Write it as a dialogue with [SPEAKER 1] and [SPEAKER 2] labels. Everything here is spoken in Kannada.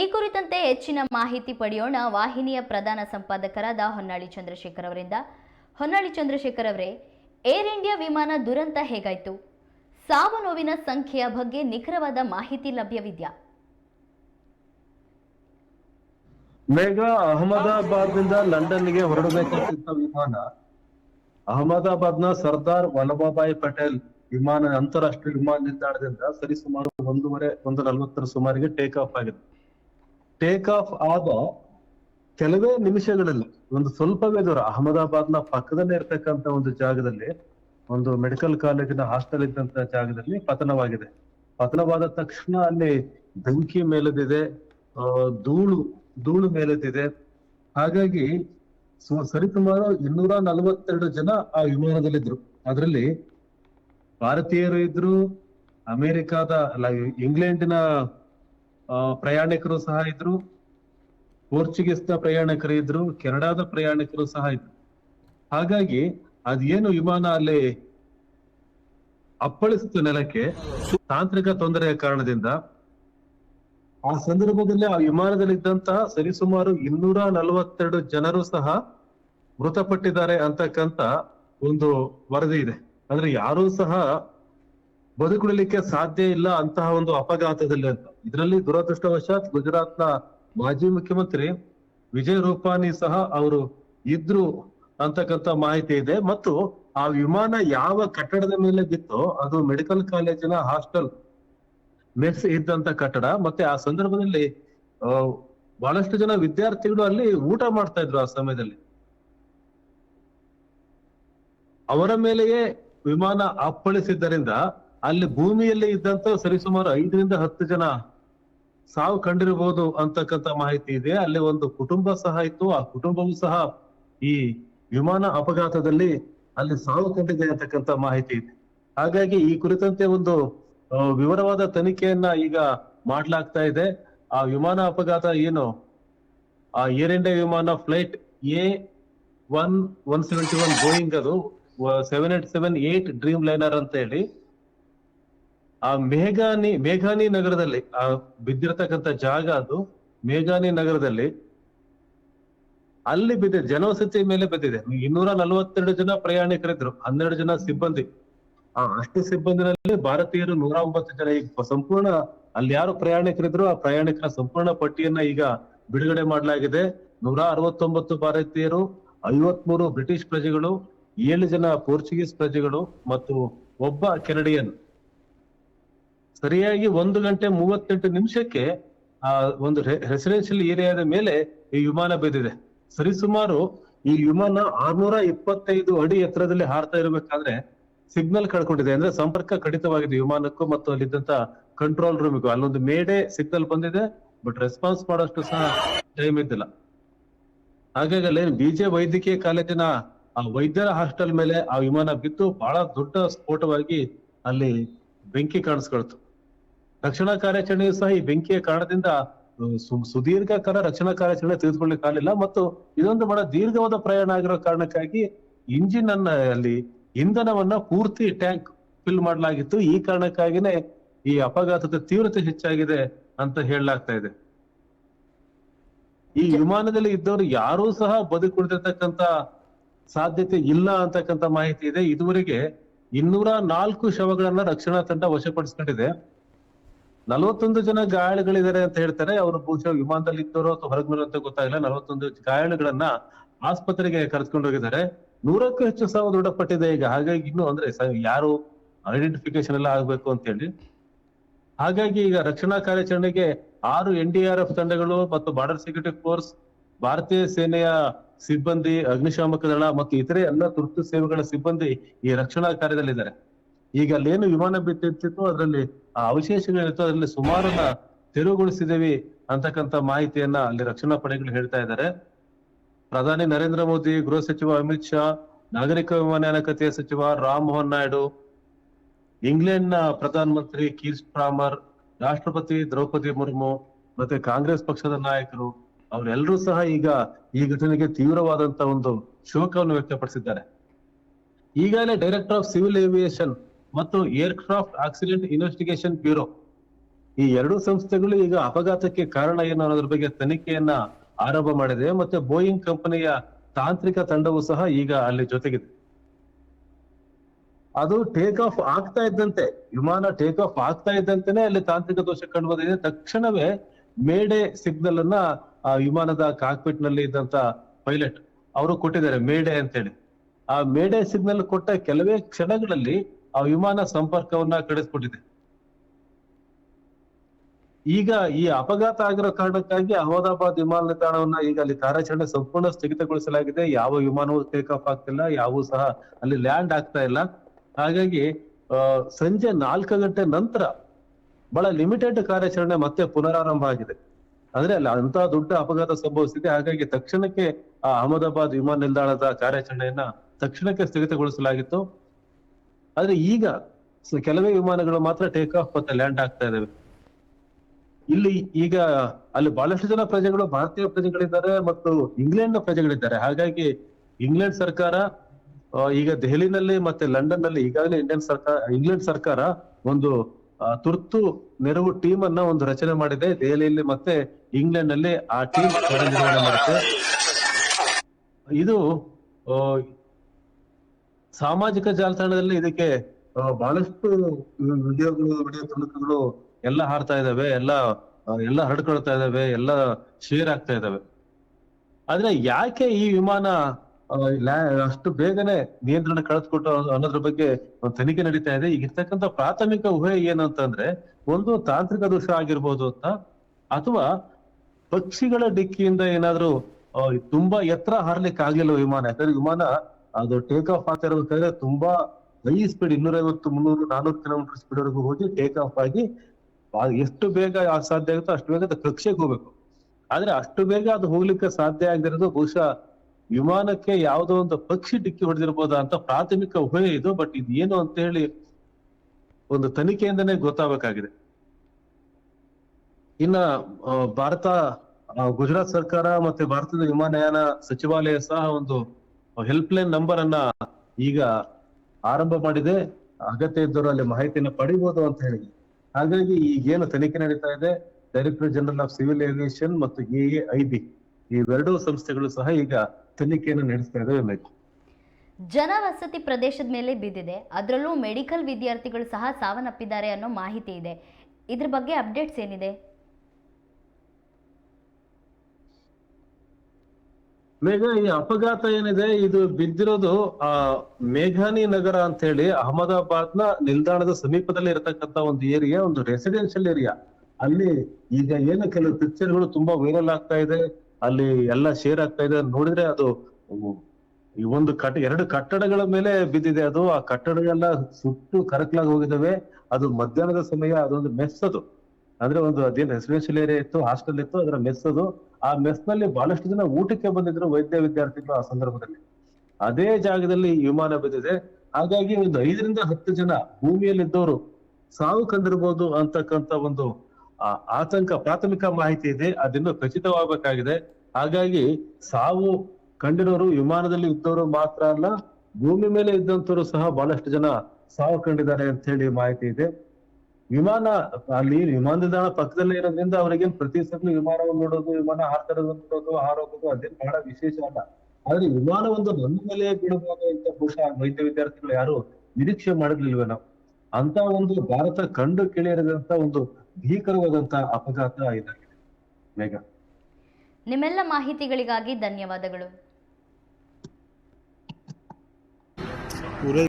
[SPEAKER 1] ಈ ಕುರಿತಂತೆ ಹೆಚ್ಚಿನ ಮಾಹಿತಿ ಪಡೆಯೋಣ ವಾಹಿನಿಯ ಪ್ರಧಾನ ಸಂಪಾದಕರಾದ ಹೊನ್ನಾಳಿ ಚಂದ್ರಶೇಖರ್ ಅವರಿಂದ. ಹೊನ್ನಾಳಿ ಚಂದ್ರಶೇಖರ್ ಅವರೇ, ಏರ್ ಇಂಡಿಯಾ ವಿಮಾನ ದುರಂತ ಹೇಗಾಯಿತು? ಸಾವು ನೋವಿನ ಸಂಖ್ಯೆಯ ಬಗ್ಗೆ ನಿಖರವಾದ ಮಾಹಿತಿ ಲಭ್ಯವಿದೆಯಾ?
[SPEAKER 2] ಮೇಘ ಲಂಡನ್ ಲಂಡನ್ಗೆ ಹೊರಡಬೇಕಾಗಿದ್ದ ವಿಮಾನ, ಅಹಮದಾಬಾದ್ನ ಸರ್ದಾರ್ ವಲ್ಲಭಭಾಯಿ ಪಟೇಲ್ ವಿಮಾನ ಅಂತಾರಾಷ್ಟ್ರೀಯ ವಿಮಾನ ನಿಲ್ದಾಣದಿಂದ ಸರಿಸುಮಾರು ಒಂದೂವರೆ, ಒಂದು ನಲವತ್ತರ ಸುಮಾರಿಗೆ ಟೇಕ್ ಆಫ್ ಆಗಿದೆ. ಟೇಕ್ ಆಫ್ ಆದ ಕೆಲವೇ ನಿಮಿಷಗಳಲ್ಲಿ, ಒಂದು ಸ್ವಲ್ಪವೇ ದೂರ ಅಹಮದಾಬಾದ್ನ ಪಕ್ಕದಲ್ಲೇ ಇರ್ತಕ್ಕಂತ ಒಂದು ಜಾಗದಲ್ಲಿ, ಒಂದು ಮೆಡಿಕಲ್ ಕಾಲೇಜಿನ ಹಾಸ್ಟೆಲ್ ಇದ್ದಂತ ಜಾಗದಲ್ಲಿ ಪತನವಾಗಿದೆ. ಪತನವಾದ ತಕ್ಷಣ ಅಲ್ಲಿ ಬೆಂಕಿ ಮೇಲೆದಿದೆ ಧೂಳು ಧೂಳು ಮೇಲೆದಿದೆ ಹಾಗಾಗಿ ಸರಿಸುಮಾರು ಇನ್ನೂರ ನಲವತ್ತೆರಡು ಜನ ಆ ವಿಮಾನದಲ್ಲಿದ್ರು ಅದರಲ್ಲಿ ಭಾರತೀಯರು ಇದ್ರು, ಅಮೆರಿಕಾದ, ಅಲ್ಲ, ಇಂಗ್ಲೆಂಡಿನ ಪ್ರಯಾಣಿಕರು ಸಹ ಇದ್ರು. ಪೋರ್ಚುಗೀಸ್ನ ಪ್ರಯಾಣಿಕರು ಇದ್ರು, ಕೆನಡಾದ ಪ್ರಯಾಣಿಕರು ಸಹ ಇದ್ರು. ಹಾಗಾಗಿ ಅದೇನು ವಿಮಾನ ಅಲ್ಲಿ ಅಪ್ಪಳಿಸಿತು ನೆಲಕ್ಕೆ? ತಾಂತ್ರಿಕ ತೊಂದರೆಯ ಕಾರಣದಿಂದ ಆ ಸಂದರ್ಭದಲ್ಲಿ ಆ ವಿಮಾನದಲ್ಲಿದ್ದಂತಹ ಸರಿಸುಮಾರು ಇನ್ನೂರ ನಲವತ್ತೆರಡು ಜನರು ಸಹ ಮೃತಪಟ್ಟಿದ್ದಾರೆ ಅಂತಕ್ಕಂತ ಒಂದು ವರದಿ ಇದೆ. ಅಂದ್ರೆ ಯಾರೂ ಸಹ ಬದುಕುಳಿಲಿಕ್ಕೆ ಸಾಧ್ಯ ಇಲ್ಲ ಅಂತಹ ಒಂದು ಅಪಘಾತದಲ್ಲಿ ಅಂತ. ಇದರಲ್ಲಿ ದುರದೃಷ್ಟವಶಾತ್ ಗುಜರಾತ್ನ ಮಾಜಿ ಮುಖ್ಯಮಂತ್ರಿ ವಿಜಯ್ ರೂಪಾನಿ ಸಹ ಅವರು ಇದ್ರು ಅಂತಕ್ಕಂತ ಮಾಹಿತಿ ಇದೆ. ಮತ್ತು ಆ ವಿಮಾನ ಯಾವ ಕಟ್ಟಡದ ಮೇಲೆ ಬಿತ್ತೋ ಅದು ಮೆಡಿಕಲ್ ಕಾಲೇಜಿನ ಹಾಸ್ಟೆಲ್ ಮೆಸ್ ಇದ್ದಂತ ಕಟ್ಟಡ. ಮತ್ತೆ ಆ ಸಂದರ್ಭದಲ್ಲಿ ಬಹಳಷ್ಟು ಜನ ವಿದ್ಯಾರ್ಥಿಗಳು ಅಲ್ಲಿ ಊಟ ಮಾಡ್ತಾ ಇದ್ರು ಆ ಸಮಯದಲ್ಲಿ. ಅವರ ಮೇಲೆಯೇ ವಿಮಾನ ಅಪ್ಪಳಿಸಿದ್ದರಿಂದ ಅಲ್ಲಿ ಭೂಮಿಯಲ್ಲಿ ಇದ್ದಂತ ಸರಿಸುಮಾರು ಐದರಿಂದ ಹತ್ತು ಜನ ಸಾವು ಕಂಡಿರಬಹುದು ಅಂತಕ್ಕಂಥ ಮಾಹಿತಿ ಇದೆ. ಅಲ್ಲಿ ಒಂದು ಕುಟುಂಬ ಸಹ ಇತ್ತು. ಆ ಕುಟುಂಬವೂ ಸಹ ಈ ವಿಮಾನ ಅಪಘಾತದಲ್ಲಿ ಅಲ್ಲಿ ಸಾವು ಕಂಡಿದೆ ಅಂತಕ್ಕಂತ ಮಾಹಿತಿ ಇದೆ. ಹಾಗಾಗಿ ಈ ಕುರಿತಂತೆ ಒಂದು ವಿವರವಾದ ತನಿಖೆಯನ್ನ ಈಗ ಮಾಡಲಾಗ್ತಾ ಇದೆ. ಆ ವಿಮಾನ ಅಪಘಾತ ಏನು? ಆ ಏರ್ ಇಂಡಿಯಾ ವಿಮಾನ flight A one one seventy one going ಅದು seven eight seven eight Dreamliner ಅಂತ ಹೇಳಿ ಆ ಮೇಘಾನಿ ಮೇಘಾನಿ ನಗರದಲ್ಲಿ, ಆ ಬಿದ್ದಿರತಕ್ಕಂಥ ಜಾಗ ಅದು, ಮೇಘಾನಿ ನಗರದಲ್ಲಿ ಅಲ್ಲಿ ಬಿದ್ದಿದೆ ಜನವಸತಿ ಮೇಲೆ ಬಿದ್ದಿದೆ. ಇನ್ನೂರ ನಲವತ್ತೆರಡು ಜನ ಪ್ರಯಾಣಿಕರಿದ್ರು, ಹನ್ನೆರಡು ಜನ ಸಿಬ್ಬಂದಿ. ಆ ಅಷ್ಟು ಸಿಬ್ಬಂದಿನಲ್ಲಿ ಭಾರತೀಯರು ನೂರ ಒಂಬತ್ತು ಜನ. ಈಗ ಸಂಪೂರ್ಣ ಅಲ್ಲಿ ಯಾರು ಪ್ರಯಾಣಿಕರಿದ್ರು, ಆ ಪ್ರಯಾಣಿಕರ ಸಂಪೂರ್ಣ ಪಟ್ಟಿಯನ್ನ ಈಗ ಬಿಡುಗಡೆ ಮಾಡಲಾಗಿದೆ. ನೂರ ಅರವತ್ತೊಂಬತ್ತು ಭಾರತೀಯರು, ಐವತ್ಮೂರು ಬ್ರಿಟಿಷ್ ಪ್ರಜೆಗಳು, ಏಳು ಜನ ಪೋರ್ಚುಗೀಸ್ ಪ್ರಜೆಗಳು ಮತ್ತು ಒಬ್ಬ ಕೆನಡಿಯನ್. ಸರಿಯಾಗಿ ಒಂದು ಗಂಟೆ ಮೂವತ್ತೆಂಟು ನಿಮಿಷಕ್ಕೆ ಆ ಒಂದು ರೆಸಿಡೆನ್ಷಿಯಲ್ ಏರಿಯಾದ ಮೇಲೆ ಈ ವಿಮಾನ ಬಿದ್ದಿದೆ. ಸರಿಸುಮಾರು ಈ ವಿಮಾನ ಆರ್ನೂರ ಇಪ್ಪತ್ತೈದು ಅಡಿ ಎತ್ತರದಲ್ಲಿ ಹಾರ್ತಾ ಇರಬೇಕಾದ್ರೆ ಸಿಗ್ನಲ್ ಕಳ್ಕೊಂಡಿದೆ. ಅಂದ್ರೆ ಸಂಪರ್ಕ ಕಡಿತವಾಗಿದೆ ವಿಮಾನಕ್ಕೂ ಮತ್ತು ಅಲ್ಲಿದ್ದಂತ ಕಂಟ್ರೋಲ್ ರೂಮಿಗೂ ಅಲ್ಲೊಂದು ಮೇಡೆ ಸಿಗ್ನಲ್ ಬಂದಿದೆ ಬಟ್ ರೆಸ್ಪಾನ್ಸ್ ಮಾಡೋಷ್ಟು ಸಹ ಟೈಮ್ ಇದ್ದಿಲ್ಲ. ಹಾಗಾಗಿ ಅಲ್ಲಿ ಬಿಜೆ ವೈದ್ಯಕೀಯ ಕಾಲೇಜಿನ ಆ ವೈದ್ಯರ ಹಾಸ್ಟೆಲ್ ಮೇಲೆ ಆ ವಿಮಾನ ಬಿದ್ದು ಬಹಳ ದೊಡ್ಡ ಸ್ಫೋಟವಾಗಿ ಅಲ್ಲಿ ಬೆಂಕಿ ಕಾಣಿಸ್ಕೊಳ್ತು. ರಕ್ಷಣಾ ಕಾರ್ಯಾಚರಣೆಯು ಸಹ ಈ ಬೆಂಕಿಯ ಕಾರಣದಿಂದ ಸುದೀರ್ಘ ಕಾಲ ರಕ್ಷಣಾ ಕಾರ್ಯಾಚರಣೆ ತೆಗೆದುಕೊಳ್ಳಿಕ್ಕೆ ಆಗಲಿಲ್ಲ. ಮತ್ತು ಇದೊಂದು ಬಹಳ ದೀರ್ಘವಾದ ಪ್ರಯಾಣ ಆಗಿರೋ ಕಾರಣಕ್ಕಾಗಿ ಇಂಜಿನ್ ಅನ್ನ ಅಲ್ಲಿ ಇಂಧನವನ್ನ ಪೂರ್ತಿ ಟ್ಯಾಂಕ್ ಫಿಲ್ ಮಾಡಲಾಗಿತ್ತು. ಈ ಕಾರಣಕ್ಕಾಗಿನೇ ಈ ಅಪಘಾತದ ತೀವ್ರತೆ ಹೆಚ್ಚಾಗಿದೆ ಅಂತ ಹೇಳಲಾಗ್ತಾ ಇದೆ. ಈ ವಿಮಾನದಲ್ಲಿ ಇದ್ದವರು ಯಾರೂ ಸಹ ಬದುಕುಳಿದಿರ್ತಕ್ಕಂತ ಸಾಧ್ಯತೆ ಇಲ್ಲ ಅಂತಕ್ಕಂತ ಮಾಹಿತಿ ಇದೆ. ಇದುವರೆಗೆ ಇನ್ನೂರ ನಾಲ್ಕು ಶವಗಳನ್ನ ರಕ್ಷಣಾ ತಂಡ ವಶಪಡಿಸ್ಕೊಂಡಿದೆ. ನಲವತ್ತೊಂದು ಜನ ಗಾಯಾಳುಗಳಿದ್ದಾರೆ ಅಂತ ಹೇಳ್ತಾರೆ. ಅವರು ಬಹುಶಃ ವಿಮಾನದಲ್ಲಿ ಇದ್ದವರು ಅಥವಾ ಹೊರಗಿನವರು ಅಂತ ಗೊತ್ತಾಗಿಲ್ಲ. ನಲವತ್ತೊಂದು ಗಾಯಾಳುಗಳನ್ನ ಆಸ್ಪತ್ರೆಗೆ ಕರೆದುಕೊಂಡು ಹೋಗಿದ್ದಾರೆ. ನೂರಕ್ಕೂ ಹೆಚ್ಚು ಸಾವು ದೃಢಪಟ್ಟಿದೆ ಈಗ. ಹಾಗಾಗಿ ಇನ್ನು ಅಂದ್ರೆ ಯಾರು ಐಡೆಂಟಿಫಿಕೇಶನ್ ಎಲ್ಲ ಆಗ್ಬೇಕು ಅಂತ ಹೇಳಿ. ಹಾಗಾಗಿ ಈಗ ರಕ್ಷಣಾ ಕಾರ್ಯಾಚರಣೆಗೆ ಆರು ಎನ್ ಡಿ ಆರ್ ಎಫ್ ತಂಡಗಳು ಮತ್ತು ಬಾರ್ಡರ್ ಸೆಕ್ಯೂರಿಟಿ ಫೋರ್ಸ್ ಭಾರತೀಯ ಸೇನೆಯ ಸಿಬ್ಬಂದಿ, ಅಗ್ನಿಶಾಮಕ ದಳ ಮತ್ತು ಇತರೆ ಎಲ್ಲ ತುರ್ತು ಸೇವೆಗಳ ಸಿಬ್ಬಂದಿ ಈ ರಕ್ಷಣಾ ಕಾರ್ಯದಲ್ಲಿದ್ದಾರೆ. ಈಗ ಅಲ್ಲೇನು ವಿಮಾನ ಬಿತ್ತಿತ್ತು ಅದರಲ್ಲಿ ಆ ಅವಶೇಷಗಳಿತ್ತು ಅದರಲ್ಲಿ ಸುಮಾರನ್ನ ತೆರವುಗೊಳಿಸಿದೇವಿ ಅಂತಕ್ಕಂತ ಮಾಹಿತಿಯನ್ನ ಅಲ್ಲಿ ರಕ್ಷಣಾ ಪಡೆಗಳು ಹೇಳ್ತಾ ಇದ್ದಾರೆ. ಪ್ರಧಾನಿ ನರೇಂದ್ರ ಮೋದಿ, ಗೃಹ ಸಚಿವ ಅಮಿತ್ ಶಾ, ನಾಗರಿಕ ವಿಮಾನಯಾನ ಖಾತೆಯ ಸಚಿವ ರಾಮ್ ಮೋಹನ್ ನಾಯ್ಡು ಇಂಗ್ಲೆಂಡ್ನ ಪ್ರಧಾನ ಮಂತ್ರಿ ಕೀರ್ ಸ್ಟ್ರಾಮರ್ ರಾಷ್ಟ್ರಪತಿ ದ್ರೌಪದಿ ಮುರ್ಮು ಮತ್ತೆ ಕಾಂಗ್ರೆಸ್ ಪಕ್ಷದ ನಾಯಕರು ಅವರೆಲ್ಲರೂ ಸಹ ಈಗ ಈ ಘಟನೆಗೆ ತೀವ್ರವಾದಂತ ಒಂದು ಶೋಕವನ್ನು ವ್ಯಕ್ತಪಡಿಸಿದ್ದಾರೆ. ಈಗಾಗಲೇ ಡೈರೆಕ್ಟರ್ ಆಫ್ ಸಿವಿಲ್ ಏವಿಯೇಷನ್ ಮತ್ತು ಏರ್ಕ್ರಾಫ್ಟ್ ಆಕ್ಸಿಡೆಂಟ್ ಇನ್ವೆಸ್ಟಿಗೇಷನ್ ಬ್ಯೂರೋ. ಈ ಎರಡೂ ಸಂಸ್ಥೆಗಳು ಈಗ ಅಪಘಾತಕ್ಕೆ ಕಾರಣ ಏನು ಅನ್ನೋದ್ರ ಬಗ್ಗೆ ತನಿಖೆಯನ್ನ ಆರಂಭ ಮಾಡಿದೆ ಮತ್ತೆ ಬೋಯಿಂಗ್ ಕಂಪನಿಯ ತಾಂತ್ರಿಕ ತಂಡವು ಸಹ ಈಗ ಅಲ್ಲಿ ಜೊತೆಗಿದೆ. ಅದು ಟೇಕ್ ಆಫ್ ಆಗ್ತಾ ಇದ್ದಂತೆ, ವಿಮಾನ ಟೇಕ್ ಆಫ್ ಆಗ್ತಾ ಇದ್ದಂತೆ ಅಲ್ಲಿ ತಾಂತ್ರಿಕ ದೋಷ ಕಂಡು ಬಂದಿದೆ. ತಕ್ಷಣವೇ ಮೇಡೆ ಸಿಗ್ನಲ್ ಅನ್ನ, ಆ, ವಿಮಾನದ ಕಾಕ್ಪಿಟ್ನಲ್ಲಿ ಇದ್ದಂತ ಪೈಲಟ್ ಅವರು ಕೊಟ್ಟಿದ್ದಾರೆ, ಮೇಡೆ ಅಂತೇಳಿ. ಆ ಮೇಡೆ ಸಿಗ್ನಲ್ ಕೊಟ್ಟ ಕೆಲವೇ ಕ್ಷಣಗಳಲ್ಲಿ ಆ ವಿಮಾನ ಸಂಪರ್ಕವನ್ನ ಕಡಿಸ್ಬಿಟ್ಟಿದೆ ಈಗ ಈ ಅಪಘಾತ ಆಗಿರೋ ಕಾರಣಕ್ಕಾಗಿ ಅಹಮದಾಬಾದ್ ವಿಮಾನ ನಿಲ್ದಾಣವನ್ನ ಈಗ ಅಲ್ಲಿ ಕಾರ್ಯಾಚರಣೆ ಸಂಪೂರ್ಣ ಸ್ಥಗಿತಗೊಳಿಸಲಾಗಿದೆ. ಯಾವ ವಿಮಾನವೂ ಟೇಕ್ ಆಫ್ ಆಗ್ತಿಲ್ಲ ಯಾವೂ ಸಹ ಅಲ್ಲಿ ಲ್ಯಾಂಡ್ ಆಗ್ತಾ ಇಲ್ಲ. ಹಾಗಾಗಿ ಸಂಜೆ ನಾಲ್ಕು ಗಂಟೆ ನಂತರ ಬಹಳ ಲಿಮಿಟೆಡ್ ಕಾರ್ಯಾಚರಣೆ ಮತ್ತೆ ಪುನರಾರಂಭ ಆಗಿದೆ. ಅಂದ್ರೆ ಅಲ್ಲಿ ಅಂತ ದೊಡ್ಡ ಅಪಘಾತ ಸಂಭವಿಸಿದೆ. ಹಾಗಾಗಿ ತಕ್ಷಣಕ್ಕೆ ಆ ಅಹಮದಾಬಾದ್ ವಿಮಾನ ನಿಲ್ದಾಣದ ಕಾರ್ಯಾಚರಣೆಯನ್ನ ತಕ್ಷಣಕ್ಕೆ ಸ್ಥಗಿತಗೊಳಿಸಲಾಗಿತ್ತು. ಆದ್ರೆ ಈಗ ಕೆಲವೇ ವಿಮಾನಗಳು ಮಾತ್ರ ಟೇಕ್ ಆಫ್ ಮತ್ತೆ ಲ್ಯಾಂಡ್ ಆಗ್ತಾ ಇದಾವೆ. ಇಲ್ಲಿ ಈಗ ಅಲ್ಲಿ ಬಹಳಷ್ಟು ಜನ ಪ್ರಜೆಗಳು, ಭಾರತೀಯ ಪ್ರಜೆಗಳಿದ್ದಾರೆ ಮತ್ತು ಇಂಗ್ಲೆಂಡ್ನ ಪ್ರಜೆಗಳಿದ್ದಾರೆ. ಹಾಗಾಗಿ ಇಂಗ್ಲೆಂಡ್ ಸರ್ಕಾರ ಈಗ ದೆಹಲಿನಲ್ಲಿ ಮತ್ತೆ ಲಂಡನ್ನಲ್ಲಿ ಈಗಾಗಲೇ ಇಂಡಿಯನ್ ಸರ್ಕಾರ ಇಂಗ್ಲೆಂಡ್ ಸರ್ಕಾರ ಒಂದು ತುರ್ತು ನೆರವು ಟೀಮ್ ಅನ್ನ ಒಂದು ರಚನೆ ಮಾಡಿದೆ. ದೆಹಲಿಯಲ್ಲಿ ಮತ್ತೆ ಇಂಗ್ಲೆಂಡ್ನಲ್ಲಿ ಆ ಟೀಮ್ ಕಾರ್ಯನಿರ್ವಹಣೆ ಮಾಡುತ್ತೆ. ಇದು ಸಾಮಾಜಿಕ ಜಾಲತಾಣದಲ್ಲಿ ಇದಕ್ಕೆ ಬಹಳಷ್ಟು ವಿಡಿಯೋಗಳು, ವಿಡಿಯೋ ತುಣುಕುಗಳು ಎಲ್ಲ ಹಾರ್ತಾ ಇದಾವೆ, ಎಲ್ಲ ಎಲ್ಲ ಹರಡ್ಕೊಳ್ತಾ ಇದಾವೆ, ಎಲ್ಲ ಶೇರ್ ಆಗ್ತಾ ಇದಾವೆ. ಆದ್ರೆ ಯಾಕೆ ಈ ವಿಮಾನ ಅಷ್ಟು ಬೇಗನೆ ನಿಯಂತ್ರಣ ಕಳೆದುಕೊಟ್ಟು ಅನ್ನೋದ್ರ ಬಗ್ಗೆ ತನಿಖೆ ನಡೀತಾ ಇದೆ? ಈಗ ಇರ್ತಕ್ಕಂಥ ಪ್ರಾಥಮಿಕ ಊಹೆ ಏನಂತಂದ್ರೆ ಒಂದು ತಾಂತ್ರಿಕ ದೋಷ ಆಗಿರ್ಬೋದು ಅಂತ, ಅಥವಾ ಪಕ್ಷಿಗಳ ಡಿಕ್ಕಿಯಿಂದ ಏನಾದ್ರೂ ತುಂಬಾ ಎತ್ತರ ಹಾರ್ಲಿಕ್ಕೆ ಆಗ್ಲಿಲ್ಲ ವಿಮಾನ? ಯಾಕಂದ್ರೆ ವಿಮಾನ ಅದು ಟೇಕ್ ಆಫ್ ಆಗ್ತಾ ಇರ್ಬೇಕಾದ್ರೆ ತುಂಬಾ ಹೈ ಸ್ಪೀಡ್ ಇನ್ನೂರೈವತ್ತು, ಮುನ್ನೂರು, ನಾನೂರು ಕಿಲೋಮೀಟರ್ ಸ್ಪೀಡ್ ವರೆಗೂ ಹೋಗಿ ಟೇಕ್ ಆಫ್ ಆಗಿ ಎಷ್ಟು ಬೇಗ ಸಾಧ್ಯ ಆಗುತ್ತೋ ಅಷ್ಟು ಬೇಗ ಅದು ಕಕ್ಷೆಗೆ ಹೋಗ್ಬೇಕು. ಆದ್ರೆ ಅಷ್ಟು ಬೇಗ ಅದು ಹೋಗ್ಲಿಕ್ಕೆ ಸಾಧ್ಯ ಆಗದಿರೋದು ಬಹುಶಃ ವಿಮಾನಕ್ಕೆ ಯಾವುದೋ ಒಂದು ಪಕ್ಷಿ ಡಿಕ್ಕಿ ಹೊಡೆದಿರ್ಬೋದಾ ಅಂತ ಪ್ರಾಥಮಿಕ ಊಹೆ ಇದು ಬಟ್ ಇದು ಏನು ಅಂತ ಹೇಳಿ ಒಂದು ತನಿಖೆಯಿಂದನೇ ಗೊತ್ತಾಗಬೇಕಾಗಿದೆ. ಇನ್ನ ಭಾರತ ಗುಜರಾತ್ ಸರ್ಕಾರ ಮತ್ತೆ ಭಾರತದ ವಿಮಾನಯಾನ ಸಚಿವಾಲಯ ಸಹ ಒಂದು ಹೆಲ್ಪ್ ಲೈನ್ ನಂಬರ್ ಅನ್ನ ಈಗ ಆರಂಭ ಮಾಡಿದೆ. ಅಗತ್ಯ ಇದ್ದವರು ಅಲ್ಲಿ ಮಾಹಿತಿಯನ್ನು ಪಡಿಬಹುದು ಅಂತ ಹೇಳಿ. ಹಾಗಾಗಿ ಈಗೇನು ತನಿಖೆ ನಡೀತಾ ಇದೆ. Director general of civil aviation ಮತ್ತು ಎ ಐ ಬಿ ಇವೆರಡೂ ಸಂಸ್ಥೆಗಳು ಸಹ ಈಗ ತನಿಖೆಯನ್ನು ನಡೆಸ್ತಾ ಇದಾವೆ ಜನ
[SPEAKER 1] ಜನವಸತಿ ಪ್ರದೇಶದ ಮೇಲೆ ಬಿದ್ದಿದೆ. ಅದರಲ್ಲೂ ಮೆಡಿಕಲ್ ವಿದ್ಯಾರ್ಥಿಗಳು ಸಹ ಸಾವನ್ನಪ್ಪಿದ್ದಾರೆ ಅನ್ನೋ ಮಾಹಿತಿ ಇದೆ. ಇದ್ರ ಬಗ್ಗೆ ಅಪ್ಡೇಟ್ಸ್ ಏನಿದೆ?
[SPEAKER 2] ಮೇಘ, ಈ ಅಪಘಾತ ಏನಿದೆ, ಇದು ಬಿದ್ದಿರೋದು, ಆ, ಮೇಘಾನಿ ನಗರ ಅಂತ ಹೇಳಿ ಅಹಮದಾಬಾದ್ನ ನಿಲ್ದಾಣದ ಸಮೀಪದಲ್ಲಿ ಇರತಕ್ಕಂತ ಒಂದು ಏರಿಯಾ, ಒಂದು ರೆಸಿಡೆನ್ಷಿಯಲ್ ಏರಿಯಾ. ಅಲ್ಲಿ ಈಗ ಏನು ಕೆಲವು ಪಿಕ್ಚರ್ಗಳು ತುಂಬಾ ವೈರಲ್ ಆಗ್ತಾ ಇದೆ. ಅಲ್ಲಿ ಎಲ್ಲ ಶೇರ್ ಆಗ್ತಾ ಇದೆ. ನೋಡಿದ್ರೆ ಅದು, ಈ ಒಂದು ಕಟ್ಟ ಎರಡು ಕಟ್ಟಡಗಳ ಮೇಲೆ ಬಿದ್ದಿದೆ ಅದು. ಆ ಕಟ್ಟಡಗಳೆಲ್ಲ ಸುಟ್ಟು ಕರಕಲಾಗಿ ಹೋಗಿದ್ದಾವೆ. ಅದು ಮಧ್ಯಾಹ್ನದ ಸಮಯ ಅದೊಂದು ಮೆಸ್ ಅದು. ಅಂದ್ರೆ ಒಂದು ಅದೇನು ರೆಸಿಡೆನ್ಷಿಯಲ್ ಏರಿಯಾ ಇತ್ತು ಹಾಸ್ಟೆಲ್ ಇತ್ತು, ಅದರ ಮೆಸ್ ಅದು. ಆ ಮೆಸ್ನಲ್ಲಿ ಬಹಳಷ್ಟು ಜನ ಊಟಕ್ಕೆ ಬಂದಿದ್ರು ವೈದ್ಯ ವಿದ್ಯಾರ್ಥಿಗಳು ಆ ಸಂದರ್ಭದಲ್ಲಿ. ಅದೇ ಜಾಗದಲ್ಲಿ ವಿಮಾನ ಬಿದ್ದಿದೆ. ಹಾಗಾಗಿ ಒಂದು ಐದರಿಂದ ಹತ್ತು ಜನ ಭೂಮಿಯಲ್ಲಿದ್ದವರು ಸಾವು ಕಂಡಿರ್ಬೋದು ಅಂತಕ್ಕಂತ ಒಂದು ಆತಂಕ, ಪ್ರಾಥಮಿಕ ಮಾಹಿತಿ ಇದೆ. ಅದನ್ನು ಖಚಿತವಾಗಬೇಕಾಗಿದೆ. ಹಾಗಾಗಿ ಸಾವು ಕಂಡಿರೋರು, ವಿಮಾನದಲ್ಲಿ ಇದ್ದವರು ಮಾತ್ರ ಅಲ್ಲ, ಭೂಮಿ ಮೇಲೆ ಇದ್ದಂತವರು ಸಹ ಬಹಳಷ್ಟು ಜನ ಸಾವು ಕಂಡಿದ್ದಾರೆ ಅಂತ ಹೇಳಿ ಮಾಹಿತಿ ಇದೆ. ವಿಮಾನ ಅಲ್ಲಿ ವಿಮಾನ ನಿಲ್ದಾಣ ಪಕ್ಕದಲ್ಲೇ ಇರೋದ್ರಿಂದ ಅವ್ರಿಗೇನ್ ಪ್ರತಿ ಸಲ ವಿಮಾನವನ್ನು ನೋಡೋದು ವಿಮಾನ ಹಾರ್ತಿರೋದು ನೋಡೋದು ಹಾರೋಗೋದು ಅದೇ ಬಹಳ ವಿಶೇಷ ಅಲ್ಲ. ಆದ್ರೆ ವಿಮಾನ ಒಂದು ನನ್ನ ಮೇಲೆ ಬಿಡಬಹುದು ಅಂತ ಬಹುಶಃ ವೈದ್ಯ ವಿದ್ಯಾರ್ಥಿಗಳು ಯಾರು ನಿರೀಕ್ಷೆ ಮಾಡಿರ್ಲಿಲ್ವೇ ನಾವು. ಅಂತ ಒಂದು ಭಾರತ ಕಂಡು ಕೇಳಿರದಂತ ಒಂದು ಭೀಕರವಾದಂತ ಅಪಘಾತ ಇದಾಗಿದೆ. ಮೇಘ.
[SPEAKER 1] ನಿಮ್ಮೆಲ್ಲ ಮಾಹಿತಿಗಳಿಗಾಗಿ ಧನ್ಯವಾದಗಳು.